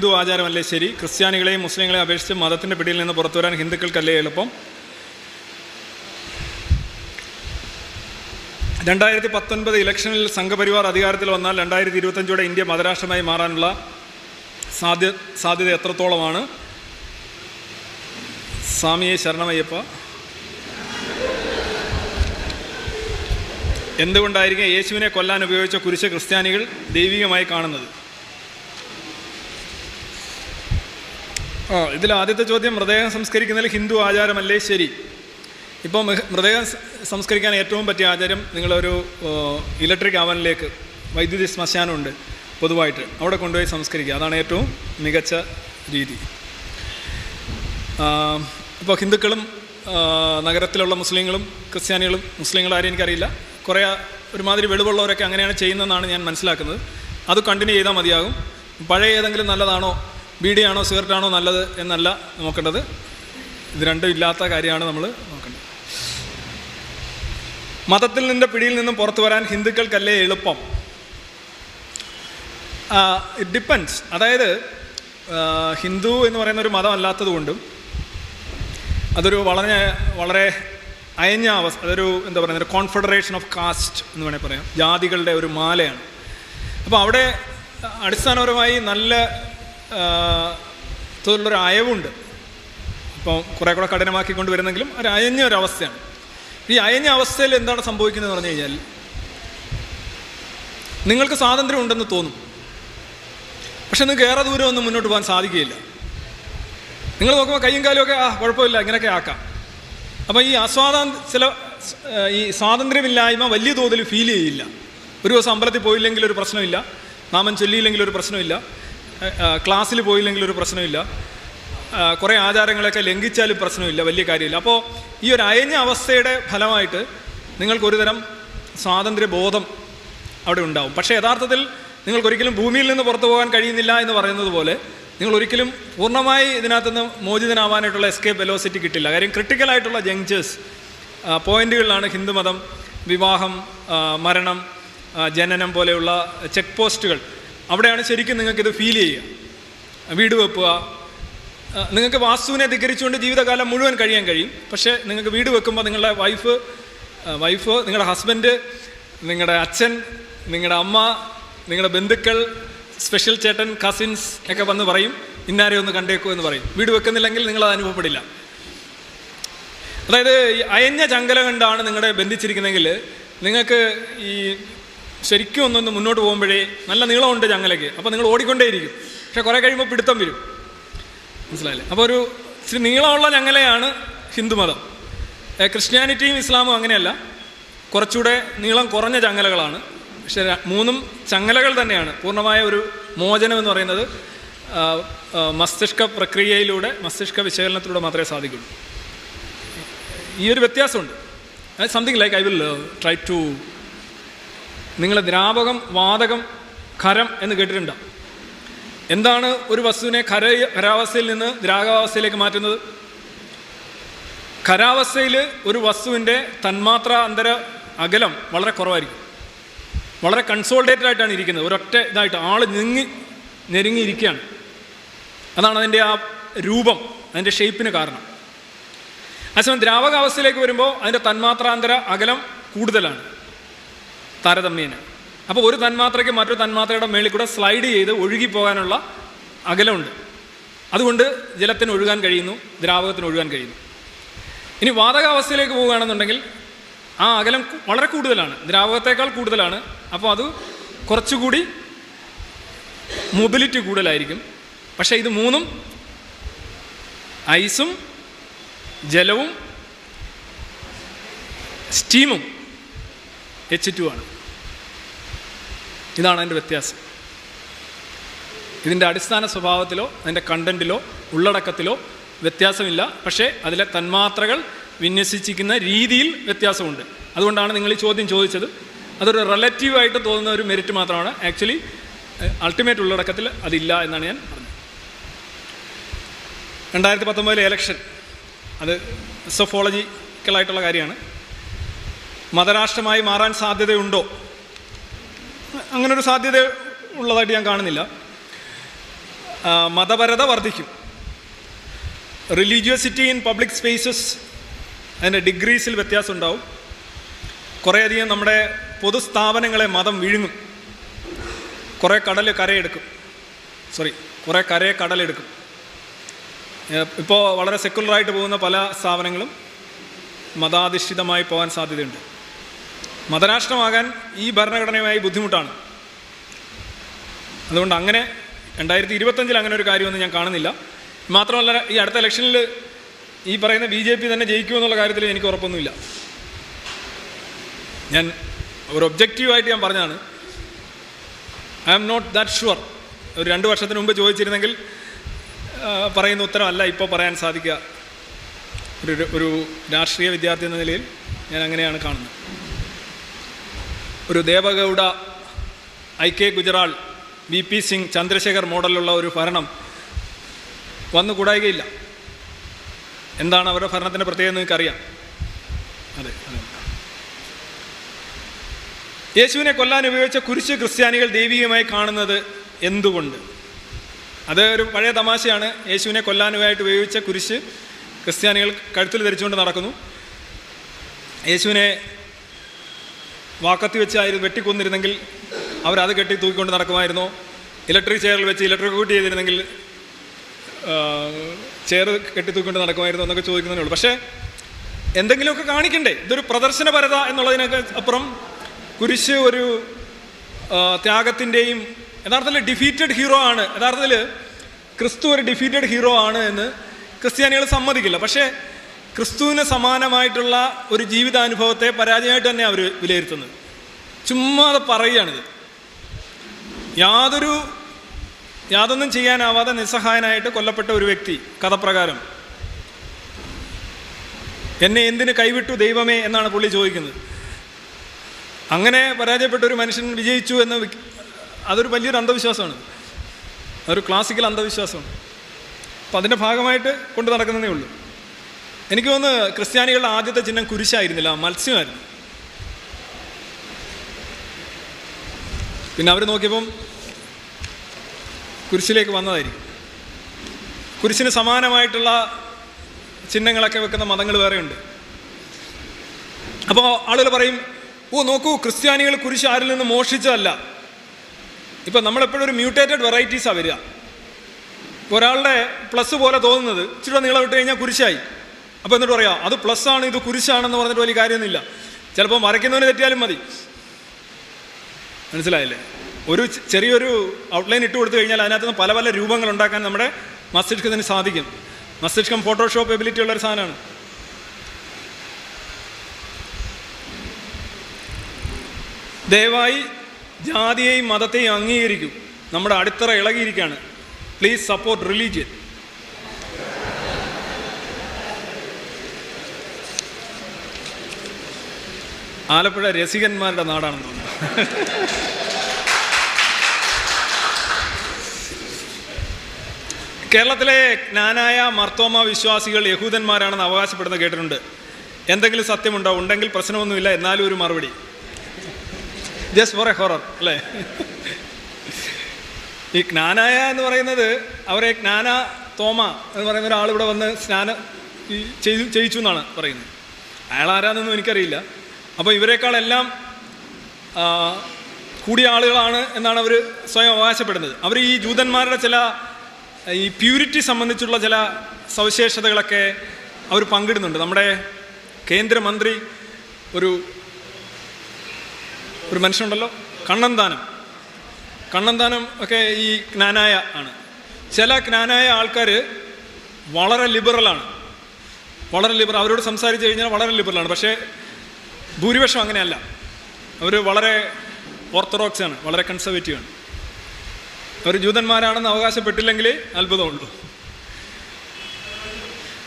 ഹിന്ദു ആചാരമല്ലേ? ശരി. ക്രിസ്ത്യാനികളെയും മുസ്ലിങ്ങളെയും അപേക്ഷിച്ച് മതത്തിന്റെ പിടിയിൽ നിന്ന് പുറത്തു വരാൻ ഹിന്ദുക്കൾക്കല്ലേ എളുപ്പം? രണ്ടായിരത്തി പത്തൊൻപത് ഇലക്ഷനിൽ സംഘപരിവാർ അധികാരത്തിൽ വന്നാൽ രണ്ടായിരത്തി ഇരുപത്തഞ്ചോടെ ഇന്ത്യ മതരാഷ്ട്രമായി മാറാനുള്ള സാധ്യ സാധ്യത എത്രത്തോളമാണ്? സ്വാമിയെ ശരണമയ്യപ്പ. എന്തുകൊണ്ടായിരിക്കും യേശുവിനെ കൊല്ലാൻ ഉപയോഗിച്ച കുരിശ് ക്രിസ്ത്യാനികൾ ദൈവികമായി കാണുന്നത്? ആ ഇതിൽ ആദ്യത്തെ ചോദ്യം മൃതദേഹം സംസ്കരിക്കുന്നതിൽ ഹിന്ദു ആചാരമല്ലേ? ശരി. ഇപ്പോൾ മൃതദേഹം സംസ്കരിക്കാൻ ഏറ്റവും പറ്റിയ ആചാരം നിങ്ങളൊരു ഇലക്ട്രിക് അവനിലേക്ക് വൈദ്യുതി ശ്മശാനമുണ്ട് പൊതുവായിട്ട് അവിടെ കൊണ്ടുപോയി സംസ്കരിക്കുക. അതാണ് ഏറ്റവും മികച്ച രീതി. ഇപ്പോൾ ഹിന്ദുക്കളും നഗരത്തിലുള്ള മുസ്ലിങ്ങളും ക്രിസ്ത്യാനികളും മുസ്ലിങ്ങളാരെയും എനിക്കറിയില്ല. കുറേ ഒരുമാതിരി വെളിവുള്ളവരൊക്കെ അങ്ങനെയാണ് ചെയ്യുന്നതെന്നാണ് ഞാൻ മനസ്സിലാക്കുന്നത്. അത് കണ്ടിന്യൂ ചെയ്താൽ മതിയാകും. പഴയ ഏതെങ്കിലും നല്ലതാണോ ബീഡിയാണോ സിഗരറ്റാണോ നല്ലത് എന്നല്ല നോക്കേണ്ടത്. ഇത് രണ്ടും ഇല്ലാത്ത കാര്യമാണ് നമ്മൾ നോക്കേണ്ടത്. മതത്തിൽ നിന്ന് പിടിയിൽ നിന്നും പുറത്തു വരാൻ ഹിന്ദുക്കൾക്കല്ലേ എളുപ്പം? ഇറ്റ് ഡിപ്പെൻസ് അതായത് ഹിന്ദു എന്ന് പറയുന്ന ഒരു മതം അല്ലാത്തത് കൊണ്ടും അതൊരു വളരെ വളരെ അയഞ്ഞ അവസ്ഥ അതൊരു എന്താ പറയുന്നത് കോൺഫെഡറേഷൻ ഓഫ് കാസ്റ്റ് എന്ന് വേണേൽ പറയാം. ജാതികളുടെ ഒരു മാലയാണ്. അപ്പോൾ അവിടെ അടിസ്ഥാനപരമായി നല്ല തോതിലുള്ളൊരു അയവുണ്ട്. ഇപ്പോൾ കുറേ കൂടെ കഠിനമാക്കിക്കൊണ്ട് വരുന്നെങ്കിലും ഒരു അയഞ്ഞ ഒരു അവസ്ഥയാണ്. ഈ അയഞ്ഞ അവസ്ഥയിൽ എന്താണ് സംഭവിക്കുന്നത് പറഞ്ഞു കഴിഞ്ഞാൽ നിങ്ങൾക്ക് സ്വാതന്ത്ര്യം ഉണ്ടെന്ന് തോന്നും. പക്ഷെ നിങ്ങൾക്ക് ഏറെ ദൂരം ഒന്നും മുന്നോട്ട് പോകാൻ സാധിക്കുകയില്ല. നിങ്ങൾ നോക്കുമ്പോൾ കൈയും കാലും ഒക്കെ ആ കുഴപ്പമില്ല ഇങ്ങനെയൊക്കെ ആക്കാം. അപ്പോൾ ഈ അസ്വാതാ ചില ഈ സ്വാതന്ത്ര്യമില്ലായ്മ വലിയ തോതിൽ ഫീൽ ചെയ്യില്ല. ഒരു ദിവസം അമ്പലത്തിൽ പോയില്ലെങ്കിൽ ഒരു പ്രശ്നമില്ല. നാമൻ ചൊല്ലിയില്ലെങ്കിൽ ഒരു പ്രശ്നമില്ല. ക്ലാസ്സിൽ പോയില്ലെങ്കിൽ ഒരു പ്രശ്നമില്ല. കുറേ ആചാരങ്ങളൊക്കെ ലംഘിച്ചാലും പ്രശ്നമില്ല വലിയ കാര്യമില്ല. അപ്പോൾ ഈ ഒരു അയഞ്ഞ അവസ്ഥയുടെ ഫലമായിട്ട് നിങ്ങൾക്കൊരു തരം സ്വാതന്ത്ര്യ ബോധം അവിടെ ഉണ്ടാവും. പക്ഷേ യഥാർത്ഥത്തിൽ നിങ്ങൾക്കൊരിക്കലും ഭൂമിയിൽ നിന്ന് പുറത്തു പോകാൻ കഴിയുന്നില്ല എന്ന് പറയുന്നത് പോലെ നിങ്ങൾ ഒരിക്കലും പൂർണമായി ഇതിനകത്ത് നിന്ന് മോചിതനാവാനായിട്ടുള്ള എസ്കേപ്പ് വെലോസിറ്റി കിട്ടില്ല. കാര്യം ക്രിട്ടിക്കലായിട്ടുള്ള ജങ്ചേഴ്സ് പോയിന്റുകളിലാണ് ഹിന്ദുമതം വിവാഹം മരണം ജനനം പോലെയുള്ള ചെക്ക് പോസ്റ്റുകൾ അവിടെയാണ് ശരിക്കും നിങ്ങൾക്കിത് ഫീൽ ചെയ്യുക. വീട് വെക്കുക. നിങ്ങൾക്ക് വാസ്തുവിനെ ധിക്കരിച്ചുകൊണ്ട് ജീവിതകാലം മുഴുവൻ കഴിയാൻ കഴിയും. പക്ഷേ നിങ്ങൾക്ക് വീട് വെക്കുമ്പോൾ നിങ്ങളുടെ വൈഫ് വൈഫ് നിങ്ങളുടെ ഹസ്ബൻഡ് നിങ്ങളുടെ അച്ഛൻ നിങ്ങളുടെ അമ്മ നിങ്ങളുടെ ബന്ധുക്കൾ സ്പെഷ്യൽ ചേട്ടൻ കസിൻസ് ഒക്കെ വന്ന് പറയും. ഇന്നാരെ ഒന്ന് കണ്ടേക്കൂ എന്ന് പറയും. വീട് വെക്കുന്നില്ലെങ്കിൽ നിങ്ങളത് അനുഭവപ്പെടില്ല. അതായത് അയഞ്ഞ ചങ്കല കണ്ടാണ് നിങ്ങളെ ബന്ധിച്ചിരിക്കുന്നതെങ്കിൽ നിങ്ങൾക്ക് ഈ ശരിക്കും ഒന്നൊന്ന് മുന്നോട്ട് പോകുമ്പോഴേ നല്ല നീളമുണ്ട് ചങ്ങലയ്ക്ക്. അപ്പോൾ നിങ്ങൾ ഓടിക്കൊണ്ടേയിരിക്കും. പക്ഷേ കുറേ കഴിയുമ്പോൾ പിടുത്തം വരും. മനസ്സിലായില്ലേ? അപ്പോൾ ഒരു ഇച്ചിരി നീളമുള്ള ചങ്ങലയാണ് ഹിന്ദുമതം ക്രിസ്ത്യാനിറ്റിയും ഇസ്ലാമും അങ്ങനെയല്ല. കുറച്ചുകൂടെ നീളം കുറഞ്ഞ ചങ്ങലകളാണ്. പക്ഷേ മൂന്നും ചങ്ങലകൾ തന്നെയാണ്. പൂർണമായ ഒരു മോചനം എന്ന് പറയുന്നത് മസ്തിഷ്ക പ്രക്രിയയിലൂടെ മസ്തിഷ്ക വിശകലനത്തിലൂടെ മാത്രമേ സാധിക്കുള്ളൂ. ഈ ഒരു വ്യത്യാസമുണ്ട്. Something like I will try to നിങ്ങൾ ദ്രാവകം വാതകം ഖരം എന്ന് കേട്ടിട്ടുണ്ടാവും എന്താണ് ഒരു വസ്തുവിനെ ഖര ഖരാവസ്ഥയിൽ നിന്ന് ദ്രാവകാവസ്ഥയിലേക്ക് മാറ്റുന്നത്? ഖരാവസ്ഥയിൽ ഒരു വസ്തുവിന്റെ തന്മാത്ര അന്തര അകലം വളരെ കുറവായിരിക്കും. വളരെ കൺസോൾഡേറ്റഡ് ആയിട്ടാണ് ഇരിക്കുന്നത്. ഒരൊറ്റ ഇതായിട്ട് ആൾ ഞെങ്ങി ഞെരുങ്ങിയിരിക്കുകയാണ്. അതാണ് അതിന്റെ ആ രൂപം അതിന്റെ ഷേപ്പിന് കാരണം. അതേസമയം ദ്രാവകാവസ്ഥയിലേക്ക് വരുമ്പോൾ അതിന്റെ തന്മാത്രാന്തര അകലം കൂടുതലാണ്. താരതമ്യേന. അപ്പോൾ ഒരു തന്മാത്രയ്ക്ക് മറ്റൊരു തന്മാത്രയുടെ മേളിൽ കൂടെ സ്ലൈഡ് ചെയ്ത് ഒഴുകി പോകാനുള്ള അകലമുണ്ട്. അതുകൊണ്ട് ജലത്തിന് ഒഴുകാൻ കഴിയുന്നു ദ്രാവകത്തിന് ഒഴുകാൻ കഴിയുന്നു. ഇനി വാതകാവസ്ഥയിലേക്ക് പോവുകയാണെന്നുണ്ടെങ്കിൽ ആ അകലം വളരെ കൂടുതലാണ് ദ്രാവകത്തേക്കാൾ കൂടുതലാണ്. അപ്പോൾ അത് കുറച്ചുകൂടി മൊബിലിറ്റി കൂടുതലായിരിക്കും. പക്ഷേ ഇത് മൂന്നും ഐസും ജലവും സ്റ്റീമും എച്ച് ടു ആണ്. ഇതാണ് അതിന്റെ വ്യത്യാസം. ഇതിന്റെ അടിസ്ഥാന സ്വഭാവത്തിലോ അതിന്റെ കണ്ടന്റിലോ ഉള്ളടക്കത്തിലോ വ്യത്യാസമില്ല. പക്ഷേ അതിലെ തന്മാത്രകൾ വിന്യസിച്ചിരിക്കുന്ന രീതിയിൽ വ്യത്യാസമുണ്ട്. അതുകൊണ്ടാണ് നിങ്ങൾ ഈ ചോദ്യം ചോദിച്ചത്. അതൊരു റിലേറ്റീവായിട്ട് തോന്നുന്ന ഒരു മെരിറ്റ് മാത്രമാണ്. ആക്ച്വലി അൾട്ടിമേറ്റ് ഉള്ളടക്കത്തിൽ അതില്ല എന്നാണ് ഞാൻ പറഞ്ഞത്. രണ്ടായിരത്തി പത്തൊമ്പതിലെ എലക്ഷൻ അത് സൊഫോളജിക്കലായിട്ടുള്ള കാര്യമാണ്. മതരാഷ്ട്രമായി മാറാൻ സാധ്യതയുണ്ടോ? അങ്ങനൊരു സാധ്യത ഉള്ളതായിട്ട് ഞാൻ കാണുന്നില്ല. മതപരത വർദ്ധിക്കും. റിലീജിയോസിറ്റി ഇൻ പബ്ലിക് സ്പേസസ് അതിന്റെ ഡിഗ്രീസിൽ വ്യത്യാസം ഉണ്ടാവും. കുറേയധികം നമ്മുടെ പൊതുസ്ഥാപനങ്ങളെ മതം വിഴുങ്ങും. കുറേ കടൽ കരയെടുക്കും. സോറി കുറേ കരയെ കടലെടുക്കും. ഇപ്പോൾ വളരെ സെക്കുലറായിട്ട് പോകുന്ന പല സ്ഥാപനങ്ങളും മതാധിഷ്ഠിതമായി പോകാൻ സാധ്യതയുണ്ട്. മതരാഷ്ട്രമാകാൻ ഈ ഭരണഘടനയുമായി ബുദ്ധിമുട്ടാണ്. അതുകൊണ്ട് അങ്ങനെ രണ്ടായിരത്തി ഇരുപത്തഞ്ചിൽ അങ്ങനെ ഒരു കാര്യമൊന്നും ഞാൻ കാണുന്നില്ല. മാത്രമല്ല ഈ അടുത്ത ഇലക്ഷനിൽ ഈ പറയുന്ന ബി ജെ പി തന്നെ ജയിക്കുമെന്നുള്ള കാര്യത്തിൽ എനിക്ക് ഉറപ്പൊന്നുമില്ല. ഞാൻ ഒരു ഒബ്ജക്റ്റീവായിട്ട് ഞാൻ പറഞ്ഞതാണ്. I am not that sure. ഒരു രണ്ട് വർഷത്തിന് മുമ്പ് ചോദിച്ചിരുന്നെങ്കിൽ പറയുന്ന ഉത്തരമല്ല ഇപ്പോൾ പറയാൻ സാധിക്കുക. ഒരു ഒരു രാഷ്ട്രീയ വിദ്യാർത്ഥി എന്ന നിലയിൽ ഞാൻ അങ്ങനെയാണ് കാണുന്നത്. ഒരു Deve Gowda I K Gujral V P Singh Chandrashekhar മോഡലുള്ള ഒരു ഭരണം വന്നുകൂടായികയില്ല എന്താണ് അവരുടെ ഭരണത്തിന്റെ പ്രത്യേകത നിങ്ങൾക്കറിയാം? അതെ. യേശുവിനെ കൊല്ലാൻ ഉപയോഗിച്ച കുരിശ് ക്രിസ്ത്യാനികൾ ദൈവികമായി കാണുന്നത് എന്തുകൊണ്ട്? അത് ഒരു പഴയ തമാശയാണ്. യേശുവിനെ കൊല്ലാനുമായിട്ട് ഉപയോഗിച്ച കുരിശ് ക്രിസ്ത്യാനികൾ കഴുത്തിൽ ധരിച്ചുകൊണ്ട് നടക്കുന്നു. യേശുവിനെ വാക്കത്തി വെച്ചായിരുന്നു വെട്ടിക്കൊന്നിരുന്നെങ്കിൽ അവരത് കെട്ടി തൂക്കിക്കൊണ്ട് നടക്കുമായിരുന്നു. ഇലക്ട്രിക് ചെയറിൽ വെച്ച് ഇലക്ട്രിക് കൂട്ടി ചെയ്തിരുന്നെങ്കിൽ ചെയർ കെട്ടി തൂക്കിക്കൊണ്ട് നടക്കുമായിരുന്നു എന്നൊക്കെ ചോദിക്കുന്നതേ ഉള്ളൂ. പക്ഷേ എന്തെങ്കിലുമൊക്കെ കാണിക്കണ്ടേ? ഇതൊരു പ്രദർശനപരത എന്നുള്ളതിനൊക്കെ അപ്പുറം കുരിശ് ഒരു ത്യാഗത്തിന്റെയും യഥാർത്ഥത്തിൽ ഡിഫീറ്റഡ് ഹീറോ ആണ്. യഥാർത്ഥത്തിൽ ക്രിസ്തു ഒരു ഡിഫീറ്റഡ് ഹീറോ ആണ് എന്ന് ക്രിസ്ത്യാനികൾ സമ്മതിക്കില്ല. പക്ഷേ ക്രിസ്തുവിന് സമാനമായിട്ടുള്ള ഒരു ജീവിതാനുഭവത്തെ പരാജയമായിട്ട് തന്നെ അവർ വിലയിരുത്തുന്നത്. ചുമ്മാ അത് പറയുകയാണിത്. യാതൊരു യാതൊന്നും ചെയ്യാനാവാതെ നിസ്സഹായനായിട്ട് കൊല്ലപ്പെട്ട ഒരു വ്യക്തി കഥപ്രകാരം എന്നെ എന്തിന് കൈവിട്ടു ദൈവമേ? എന്നാണ് പുള്ളി ചോദിക്കുന്നത്. അങ്ങനെ പരാജയപ്പെട്ട ഒരു മനുഷ്യൻ വിജയിച്ചു എന്ന് അതൊരു വലിയൊരു അന്ധവിശ്വാസമാണ്. അതൊരു ക്ലാസിക്കൽ അന്ധവിശ്വാസമാണ്. അപ്പം അതിന്റെ ഭാഗമായിട്ട് കൊണ്ടു നടക്കുന്നതേ ഉള്ളൂ. എനിക്ക് തോന്നുന്നു ക്രിസ്ത്യാനികളുടെ ആദ്യത്തെ ചിഹ്നം കുരിശായിരുന്നില്ല മത്സ്യമായിരുന്നു. പിന്നെ അവർ നോക്കിയപ്പം കുരിശിലേക്ക് വന്നതായിരിക്കും. കുരിശിന് സമാനമായിട്ടുള്ള ചിഹ്നങ്ങളൊക്കെ വെക്കുന്ന മതങ്ങൾ വേറെയുണ്ട്. അപ്പോൾ ആളുകൾ പറയും ഓ നോക്കൂ ക്രിസ്ത്യാനികൾ കുരിശ് ആരിൽ നിന്ന് മോഷിച്ചതല്ല ഇപ്പം നമ്മളെപ്പോഴും ഒരു മ്യൂട്ടേറ്റഡ് വെറൈറ്റീസാണ് വരിക. ഒരാളുടെ പ്ലസ് പോലെ തോന്നുന്നത് ഇച്ചിരി നീളം ഇട്ട് കഴിഞ്ഞാൽ കുരിശായി. അപ്പോൾ എന്നിട്ട് പറയാം അത് പ്ലസ് ആണ് ഇത് കുരിശാണെന്ന് പറഞ്ഞിട്ട് വലിയ കാര്യമൊന്നുമില്ല. ചിലപ്പോൾ വരയ്ക്കുന്നവന് തെറ്റിയാലും മതി. മനസ്സിലായില്ലേ? ഒരു ചെറിയൊരു ഔട്ട്ലൈൻ ഇട്ട് കൊടുത്തു കഴിഞ്ഞാൽ അതിനകത്ത് നിന്ന് പല പല രൂപങ്ങൾ ഉണ്ടാക്കാൻ നമ്മുടെ മസ്തിഷ്കത്തിന് സാധിക്കും. മസ്തിഷ്കം ഫോട്ടോഷോപ്പ് എബിലിറ്റി ഉള്ളൊരു സാധനമാണ്. ദയവായി ജാതിയെയും മതത്തെയും അംഗീകരിക്കും. നമ്മുടെ അടിത്തറ ഇളകിയിരിക്കുകയാണ്. പ്ലീസ് സപ്പോർട്ട് റിലീജിയൻ ആലപ്പുഴ രസികന്മാരുടെ നാടാണെന്ന് തോന്നുന്നു. കേരളത്തിലെ ജ്ഞാനായ മർത്തോമ വിശ്വാസികൾ യഹൂദന്മാരാണെന്ന് അവകാശപ്പെടുന്ന കേട്ടിട്ടുണ്ട്. എന്തെങ്കിലും സത്യമുണ്ടോ? ഉണ്ടെങ്കിൽ പ്രശ്നമൊന്നുമില്ല. എന്നാലും ഒരു മറുപടി. ജസ്റ്റ് ഫോർ എ ഹൊറർ അല്ലേ? ഈ ജ്ഞാനായ എന്ന് പറയുന്നത് അവരെ ജ്ഞാന തോമ എന്ന് പറയുന്ന ഒരാൾ ഇവിടെ വന്ന് സ്നാനം ചെയ്തു ചെയ്യിച്ചു എന്നാണ് പറയുന്നത്. അയാൾ ആരാന്നൊന്നും എനിക്കറിയില്ല. അപ്പോൾ ഇവരെക്കാളെല്ലാം കൂടിയ ആളുകളാണ് എന്നാണ് അവർ സ്വയം അവകാശപ്പെടുന്നത്. അവർ ഈ ജൂതന്മാരുടെ ചില ഈ പ്യൂരിറ്റി സംബന്ധിച്ചുള്ള ചില സവിശേഷതകളൊക്കെ അവർ പങ്കിടുന്നുണ്ട്. നമ്മുടെ കേന്ദ്രമന്ത്രി ഒരു ഒരു മനുഷ്യനുണ്ടല്ലോ കണ്ണന്താനം. കണ്ണന്താനം ഒക്കെ ഈ ജ്ഞാനായ ആണ്. ചില ജ്ഞാനായ ആൾക്കാർ വളരെ ലിബറലാണ് വളരെ ലിബറൽ അവരോട് സംസാരിച്ച് കഴിഞ്ഞാൽ വളരെ ലിബറലാണ് പക്ഷേ ഭൂരിപക്ഷം അങ്ങനെയല്ല. അവർ വളരെ ഓർത്തഡോക്സ് ആണ് വളരെ കൺസർവേറ്റീവ് ആണ്. അവർ ജൂതന്മാരാണെന്ന് അവകാശപ്പെട്ടില്ലെങ്കിൽ അത്ഭുതമുള്ളൂ.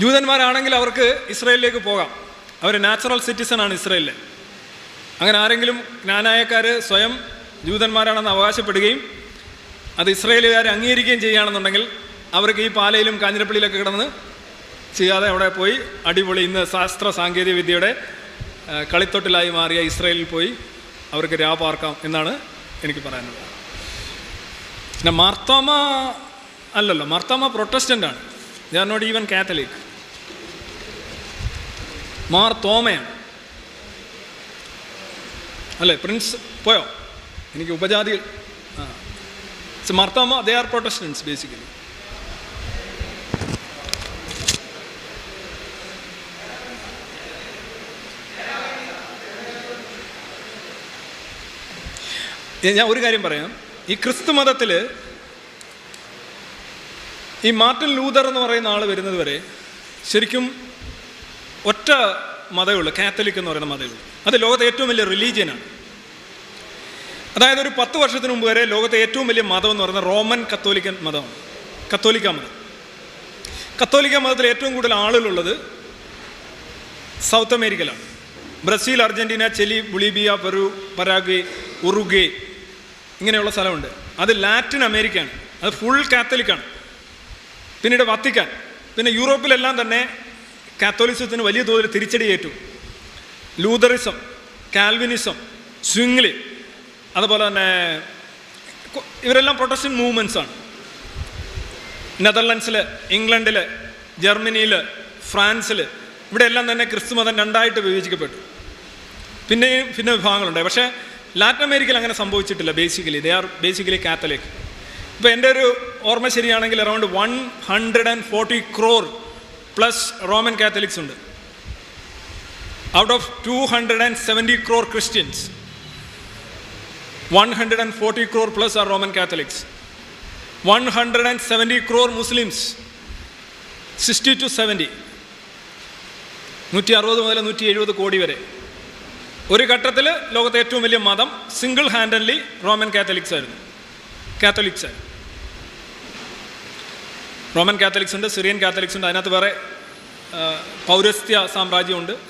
ജൂതന്മാരാണെങ്കിൽ അവർക്ക് ഇസ്രയേലിലേക്ക് പോകാം. അവർ നാച്ചുറൽ സിറ്റിസൺ ആണ് ഇസ്രയേലിലെ. അങ്ങനെ ആരെങ്കിലും ജ്ഞാനായക്കാർ സ്വയം ജൂതന്മാരാണെന്ന് അവകാശപ്പെടുകയും അത് ഇസ്രയേലുകാർ അംഗീകരിക്കുകയും ചെയ്യുകയാണെന്നുണ്ടെങ്കിൽ അവർക്ക് ഈ പാലയിലും കാഞ്ഞിരപ്പള്ളിയിലൊക്കെ കിടന്ന് ചെയ്യാതെ അവിടെ പോയി അടിപൊളി ഇന്ന് ശാസ്ത്ര സാങ്കേതിക വിദ്യയുടെ കളിത്തൊട്ടിലായി മാറിയ ഇസ്രയേലിൽ പോയി അവർക്ക് രാ പാർക്കാം എന്നാണ് എനിക്ക് പറയാനുള്ളത്. പിന്നെ മാർത്തോമ അല്ലല്ലോ Marthoma പ്രൊട്ടസ്റ്റന്റാണ് they are not even Catholic Mar തോമയാണ്. അല്ലേ പ്രിൻസ് പോയോ? എനിക്ക് upajati Marthoma they are Protestants basically ഞാൻ ഒരു കാര്യം പറയാം. ഈ ക്രിസ്തു മതത്തിൽ ഈ മാർട്ടിൻ ലൂതർ എന്ന് പറയുന്ന ആൾ വരുന്നത് വരെ ശരിക്കും ഒറ്റ മതമേ ഉള്ളൂ. കാത്തലിക് എന്ന് പറയുന്ന മതമേ ഉള്ളൂ. അത് ലോകത്തെ ഏറ്റവും വലിയ റിലീജിയനാണ് അതായത് ഒരു പത്ത് വർഷത്തിന് മുമ്പ് വരെ ലോകത്തെ ഏറ്റവും വലിയ മതം എന്ന് പറയുന്നത് റോമൻ കത്തോലിക്കൻ മതമാണ്. കത്തോലിക്ക മതം. കത്തോലിക്ക മതത്തിൽ ഏറ്റവും കൂടുതൽ ആളുകളുള്ളത് സൗത്ത് അമേരിക്കയിലാണ്. Brazil Argentina Chile Bolivia Peru Paraguay Uruguay ഇങ്ങനെയുള്ള സ്ഥലമുണ്ട്. അത് ലാറ്റിൻ അമേരിക്കയാണ്. അത് ഫുൾ കാത്തലിക്കാണ് പിന്നീട് വത്തിക്കാൻ. പിന്നെ യൂറോപ്പിലെല്ലാം തന്നെ കാത്തോലിസത്തിന് വലിയ തോതിൽ തിരിച്ചടി ഏറ്റു ലൂതറിസം കാൽവിനിസം സ്വിംഗ്ലി അതുപോലെ തന്നെ ഇവരെല്ലാം പ്രൊട്ടസ്റ്റന്റ് മൂവ്മെൻസാണ് നെതർലൻഡ്സിൽ ഇംഗ്ലണ്ടിൽ ജർമ്മനിയിൽ ഫ്രാൻസിൽ ഇവിടെയെല്ലാം തന്നെ ക്രിസ്തുമതം രണ്ടായിട്ട് വിഭജിക്കപ്പെട്ടു. പിന്നെയും പിന്നെ വിഭാഗങ്ങളുണ്ട് പക്ഷേ ലാറ്റിൻ അമേരിക്കയിൽ അങ്ങനെ സംഭവിച്ചിട്ടില്ല basically they are basically Catholic ഇപ്പോൾ എന്റെ ഒരു ഓർമ്മ ശരിയാണെങ്കിൽ around one hundred and forty crore plus Roman Catholics ഉണ്ട്. Out of two hundred and seventy crore Christians one hundred and forty crore plus are Roman Catholics one hundred and seventy crore Muslims sixty two seventy നൂറ്റി അറുപത് മുതൽ നൂറ്റി എഴുപത് കോടി വരെ. ഒരു ഘട്ടത്തിൽ ലോകത്തെ ഏറ്റവും വലിയ മതം സിംഗിൾ ഹാൻഡൻലി റോമൻ കാത്തലിക്സ് ആയിരുന്നു. കാത്തലിക്സ് റോമൻ കാത്തലിക്സ് ഉണ്ട് സിറിയൻ കാത്തലിക്സ് ഉണ്ട് അതിനകത്ത് വേറെ പൗരസ്ത്യ സാമ്രാജ്യമുണ്ട്.